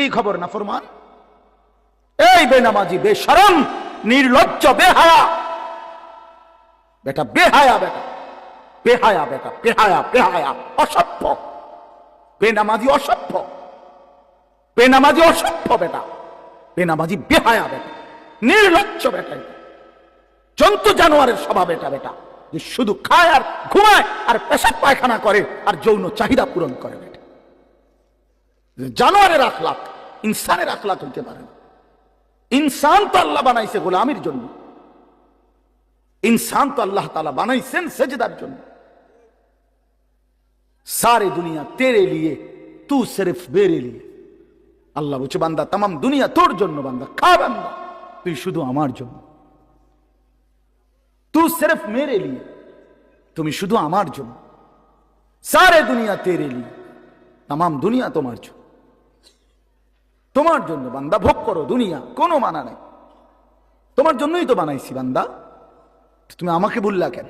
কি খবর না ফরমান? এই বেনামাজি, বেশরম, নির্লজ্জ, বেহায়া। বেটা বেহায়া বেটা। বেহায়া বেটা, বেহায়া বেহায়া, অসভ্য। বেনামাজি অসভ্য। বেনামাজি অসভ্য বেটা। বেনামাজি বেহায়া বেটা। নির্লজ্জ বেটা জন্তু জানোয়ারের স্বভাব এটা বেটা। যে শুধু খায় আর ঘুমায় আর পেশাব পায়খানা করে আর যৌন চাহিদা পূরণ করে বেটা। জানোয়ারের আখলাক ইনসানের আখলাক হইতে পারে না। ইনসান তো আল্লাহ বানাইছে গোলামির জন্য। ইনসান তো আল্লাহ তালা বানাইছেন সেজদার জন্য। সারে দুনিয়া তেরে লিয়ে, তু সির্ফ বেরে লিয়ে। আল্লাহ বলছে, বান্দা তাম দুনিয়া তোর জন্য বান্দা, খা বান্দা, তুই শুধু আমার জন্য। তু সির্ফ মেরে লিয়ে, তুমি শুধু আমার জন্য। সারে দুনিয়া তেরে লিয়ে তাম দুনিয়া তোমার জন্য। তোমার জন্য বান্দা, ভোগ করো, দুনিয়া, কোনো মানা নাই। তোমার জন্যই তো বানাইছি বান্দা। তুমি আমাকে ভুললা কেন?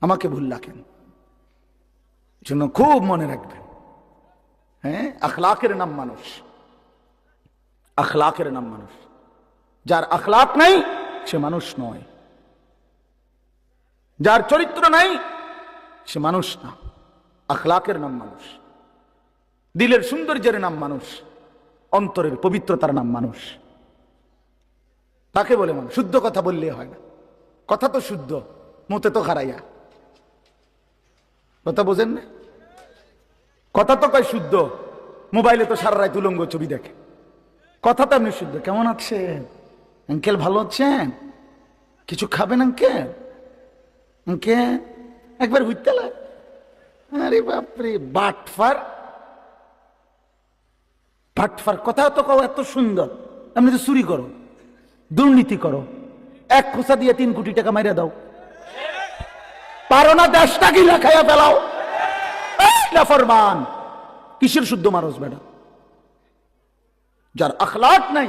আমাকে ভুললা কেন? জন্য খুব মনে রাখবেন হ্যাঁ? আখলাকের নাম মানুষ। আখলাকের নাম মানুষ। যার আখলাক নাই, সে মানুষ নয়। যার চরিত্র নাই, সে মানুষ না। আখলাকের নাম মানুষ। দিলের সৌন্দর্যের নাম মানুষ। অন্তরের পবিত্রতার নাম মানুষ। তাকে বলে মানুষ। শুদ্ধ কথা বললে হয় না। কথা তো শুদ্ধ, মতে তো খারাইয়া। কথা বোঝেন না? কথা তো কয় শুদ্ধ, মোবাইলে তো সারা রাত উলঙ্গ ছবি দেখে। কথা তো এমনি শুদ্ধ। কেমন আছেন? আঙ্কেল ভালো আছেন? কিছু খাবেন আঙ্কেল? আঙ্কেল, একবার হইতে আরে বাপরে, বাটফার। বাটফার কথা তো কও, এত সুন্দর। আপনি তো চুরি করো, দুর্নীতি করো। এক খোসা দিয়ে তিন কোটি টাকা মাইরা দাও। পারো না দেশটা কি লেখাইয়া ফেলাও। ফরমান কিসের শুদ্ধ মানুষ বেটা? যার আখলাক নাই,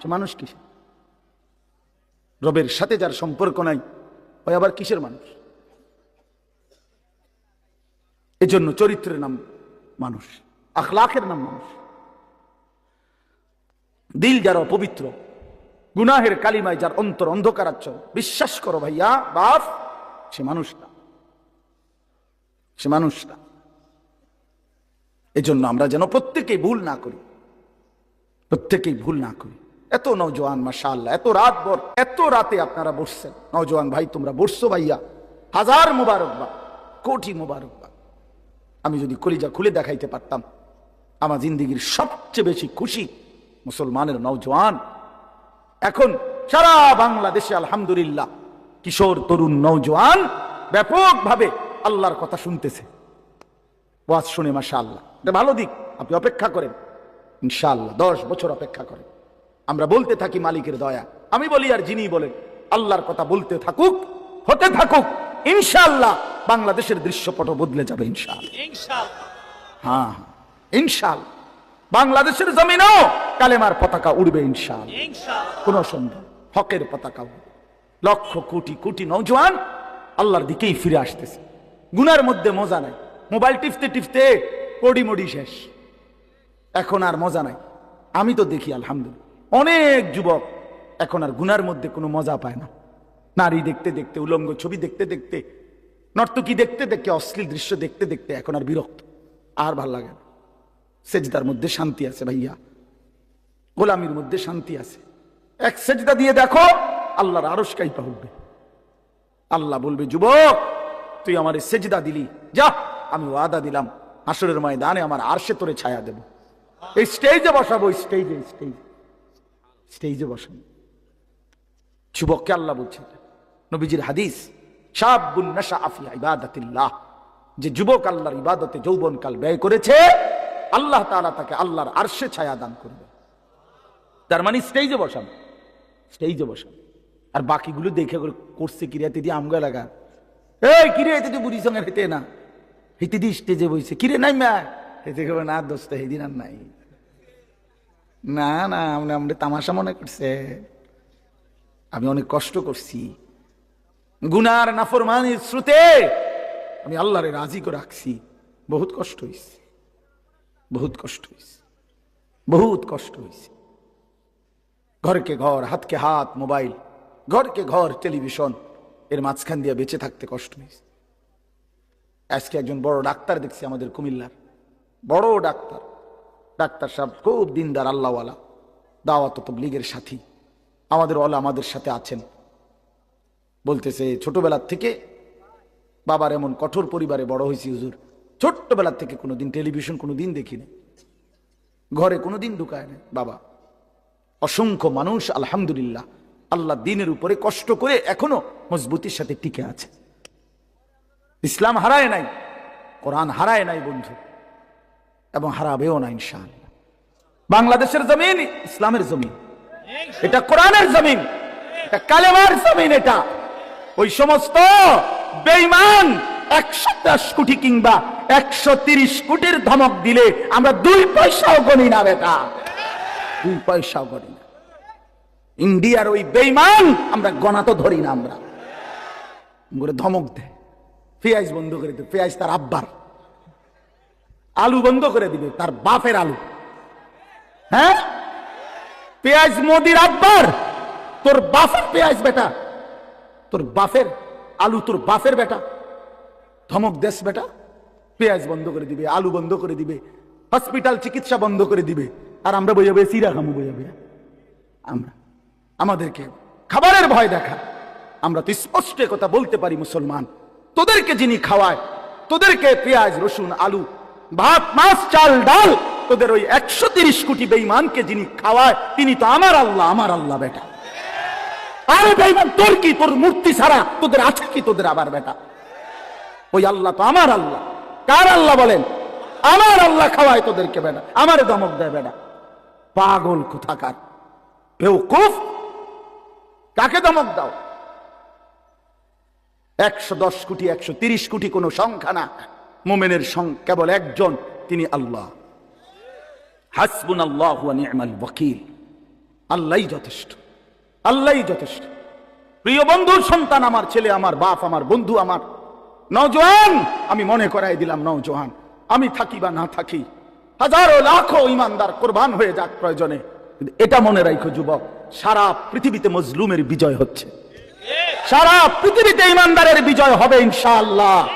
সে মানুষ কিসের রবের সাথে যার সম্পর্ক নাই ওই আবার কিসের মানুষ? এজন্য চরিত্রের নাম মানুষ আখলাখের নাম মানুষ। দিল যার অপবিত্র, গুনাহের কালিমায় যার অন্তর অন্ধকারাচ্ছ বিশ্বাস করো ভাইয়া, বাপ, সে মানুষ না সে মানুষ না এজন্য আমরা যেন প্রত্যেকেই ভুল না করি। প্রত্যেকেই ভুল না করি। এত নৌজওয়ান মাসা আল্লাহ এত রাত ভর, এত রাতে আপনারা বসছেন। নৌজওয়ান ভাই, তোমরা বসছো ভাইয়া। হাজার মুবারকবাদ, কোটি মুবারকবাদ। আমি যদি কলিজা খুলে দেখাইতে পারতাম, আমার জিন্দিগির সবচেয়ে বেশি খুশি মুসলমানের নৌজওয়ান এখন সারা বাংলাদেশে আলহামদুলিল্লাহ কিশোর তরুণ নৌজওয়ান ব্যাপকভাবে আল্লাহর কথা শুনতেছে। ওয়াজ শুনে মাসা আল্লাহ এটা ভালো দিক আপনি অপেক্ষা করেন। ইনশাআল্লাহ দশ বছর অপেক্ষা করেন। আমরা বলতে থাকি মালিকের দয়া। আমি বলি আর যিনি বলেন আল্লাহর কথা বলতে থাকুক হতে থাকুক ইনশাআল্লাহ বাংলাদেশের দৃশ্যপট বদলে যাবে ইনশাআল্লাহ। হ্যাঁ হ্যাঁ, ইনশাআল্লাহ। বাংলাদেশের জমিনেও কালেমার পতাকা উড়বে ইনশাআল্লাহ। কোন সন্দেহ হকের পতাকা। লক্ষ কোটি কোটি নৌজওয়ান আল্লাহর দিকেই ফিরে আসতেছে। গুনার মধ্যে মজা নাই। মোবাইল টিপতে টিপতে কড়ি মডি শেষ। এখন আর মজা নাই। আমি তো দেখি আলহামদুলিল্লাহ। অনেক যুবক এখন আর গুনার মধ্যে কোনো মজা পায় না। নারী দেখতে দেখতে উলঙ্গ ছবি দেখতে দেখতে নর্তকী দেখতে দেখতে অশ্লীল দৃশ্য দেখতে দেখতে এখন আর বিরক্ত। আর ভালো লাগে না। সেজদার মধ্যে শান্তি আছে ভাইয়া। গোলামির মধ্যে শান্তি আছে। এক সেজদা দিয়ে দেখো, আল্লাহর আরস কাইপা উঠবে আল্লাহ বলবে, যুবক, তুই আমার সেজদা দিলি। যা, আমি ওয়াদা দিলাম। আসরের ময়দানে আমার আরশে তোরে ছায়া দেব। এই স্টেজে বসাবো স্টেজে স্টেজে স্টেজে বসাবো। যুবককে আল্লাহ বলছে নবীজির হাদিস, শাবুন নাশা আফিয়া ইবাদাতিল্লাহ। যে যুবক আল্লাহর ইবাদতে যৌবনকাল ব্যয় করেছে আল্লাহ তাআলা তাকে আল্লাহর আরশে ছায়া দান করবে। তার মানে স্টেজে বসান। স্টেজে বসান। আর বাকিগুলো দেখে করে করছে কিরে দিদি আমগা লাগা। এই কিরে দিদি বুড়ি সঙ্গে হেতে না। হেতে দি স্টেজে বইছে। কিরে নাই ম্যা হেতে কেবল না দোস্ত হেদিন আর নাই। না না আমরা আমরা তামাশা মনে করছে। আমি অনেক কষ্ট করছি। গুনার নাফরমানির শ্রুতে আমি আল্লাহরে রাজি করে রাখছি। বহুত কষ্ট হয়েছে বহুত কষ্ট হয়েছে বহুত কষ্ট হয়েছে ঘরকে ঘর, হাতকে হাত, মোবাইল, ঘরকে ঘর, টেলিভিশন, এর মাঝখান দিয়ে বেঁচে থাকতে কষ্ট হয়েছে আজকে একজন বড় ডাক্তার দেখছি আমাদের কুমিল্লার। বড় ডাক্তার। ডাক্তার সাহেব খুব দিনদার, আল্লাহওয়ালা। দাওয়াত তবলিগের সাথী। আমাদের ওলা আমাদের সাথে আছেন। বলতেছে, ছোটবেলার থেকে বাবার এমন কঠোর পরিবারে বড় হয়েছি হুজুর। ছোট্টবেলার থেকে কোনোদিন টেলিভিশন, কোনোদিন দেখিনি ঘরে কোনোদিন ঢুকায় না বাবা, অসংখ্য মানুষ, আলহামদুলিল্লাহ, আল্লাহ দিনের উপরে কষ্ট করে এখনও মজবুতির সাথে টিকে আছে। ইসলাম হারায় নাই, কোরআন হারায় নাই বন্ধু, এবং হারাবেও না ইনশাআল্লাহ। বাংলাদেশের জমিন ইসলামের জমিন, এটা কোরআনের জমিন, এটা কালেমার জমিন এটা। ওই সমস্ত বেইমান একশো দশ কোটি কিংবা একশো তিরিশ কোটির ধমক দিলে আমরা দুই পয়সাও গণি না, বেটা। দুই পয়সাও গণি না। ইন্ডিয়ার ওই বেইমান আমরা গণা তো ধরি না আমরা। করে ধমক দেয় পেঁয়াজ বন্ধ করে দেবে পেঁয়াজ তার আব্বার। আলু বন্ধ করে দিবে, তার বাপের আলু। হ্যাঁ? পেঁয়াজ মোদির আব্বার। তোর বাপের পেঁয়াজ বেটা। তোর বাপের আলু তোর বাপের, বেটা। ধমক দেশ বেটা। পেঁয়াজ বন্ধ করে দিবে, আলু বন্ধ করে দিবে হসপিটাল চিকিৎসা বন্ধ করে দিবে, আর আমরা বইয়াবে সিরা খামু বইয়াবে আমরা, আমাদেরকে খাবারের ভয় দেখা। আমরা তো স্পষ্ট কথা বলতে পারি মুসলমান। তোদেরকে যিনি খাওয়ায়, তোদেরকে পেঁয়াজ, রসুন, আলু, ভাত, মাছ, চাল, ডাল, তোদের ওই একশো তিরিশ কোটি বেইমানকে যিনি খাওয়ায়, তিনি তো আমার আল্লাহ আমার আল্লাহ বেটা। আরে বেইমান তোর কি তোর মূর্তি ছাড়া? তোদের আছে কি তোদের আবার বেটা? ওই আল্লাহ তো আমার আল্লাহ। কার আল্লাহ বলেন? আমার আল্লাহ খাওয়ায় তোদেরকে বেটা আমার দমক দেয় বেটা পাগল কোথাকার? বেউকুফ কাকে দমক দাও? একশো দশ কোটি, একশো তিরিশ কোটি কোনো সংখ্যা না। মোমেনের কেবল একজন, তিনি আল্লাহ। হাসবুন আল্লাহ নি'মাল ওয়াকিল। আল্লাহই যথেষ্ট। আল্লাহই যথেষ্ট। প্রিয় বন্ধুর সন্তান আমার, ছেলে আমার, বাপ আমার, বন্ধু আমার। নজওয়ান আমি মনে করাই দিলাম নজওয়ান আমি থাকি বা না থাকি। হাজারো লাখো ইমানদার কোরবান হয়ে যাক প্রয়োজনে। এটা মনে রাখো যুবক, সারা পৃথিবীতে মজলুমের বিজয় হচ্ছে। সারা পৃথিবীতে ইমানদারের বিজয় হবে ইনশাআল্লাহ।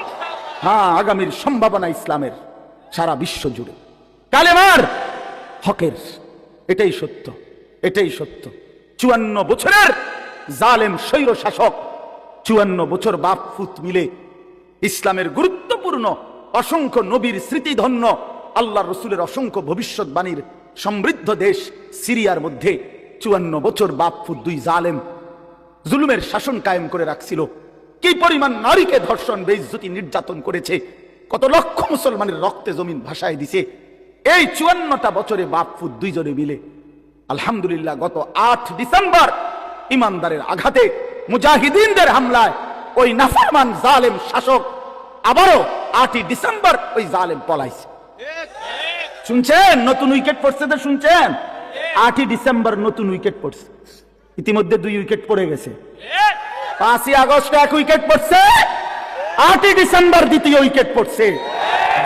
হ্যাঁ আগামীর সম্ভাবনা ইসলামের, সারা বিশ্ব জুড়ে। কালেমার হকের, এটাই সত্য এটাই সত্য। চুয়ান্ন বছরের জালেম স্বৈর শাসক চুয়ান্ন বছর বাপ ফুত মিলে ইসলামের গুরুত্বপূর্ণ অসংখ্য নবীর স্মৃতিধন্য, আল্লাহ রসুলের অসংখ্য ভবিষ্যৎবাণীর সমৃদ্ধ দেশ সিরিয়ার মধ্যে চুয়ান্ন বছর বাপ ফুত দুই জালেম জুলুমের শাসন কায়েম করে রাখছিল। কি পরিমাণ নারীকে ধর্ষণ, বেইজ্জতি নির্যাতন করেছে, কত লক্ষ মুসলমানের রক্তে জমিন ভাসায় দিছে, এই চুয়ান্নটা বছরে বাপফুদ দুইজনে মিলে। আলহামদুলিল্লাহ, গত আট ডিসেম্বর ইমানদারের আঘাতে মুজাহিদিনদের হামলায় ওই নাফরমান জালেম শাসক আবারও আটই ডিসেম্বর ওই জালেম পলাইছে। শুনছেন? নতুন উইকেট পড়ছে তো শুনছেন? আটই ডিসেম্বর নতুন উইকেট পড়ছে। ইতিমধ্যে দুই উইকেট পড়ে গেছে। পাঁচই আগস্ট এক উইকেট পড়ছে। আটই ডিসেম্বর দ্বিতীয় উইকেট পড়ছে।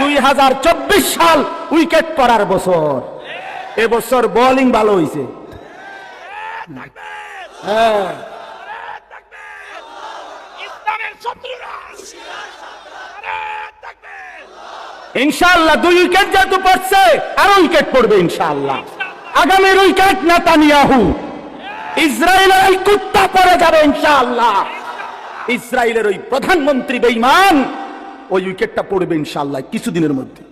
দুই হাজার চব্বিশ সাল উইকেট পড়ার বছর। এবছর বোলিং ভালো হয়েছে হ্যাঁ। শত্রুরা ইনশাআল্লাহ দুই উইকেট যেহেতু পড়ছে, আরও উইকেট পড়বে ইনশাআল্লাহ। আগামীর উইকেট নেতানিয়াহু। ইসরায়েলের এই কুত্তা পড়ে যাবে ইনশাল্লাহ ইসরায়েলের ওই প্রধানমন্ত্রী বেঈমান, ওই উইকেটটা পড়বে ইনশাল্লাহ কিছুদিনের মধ্যে।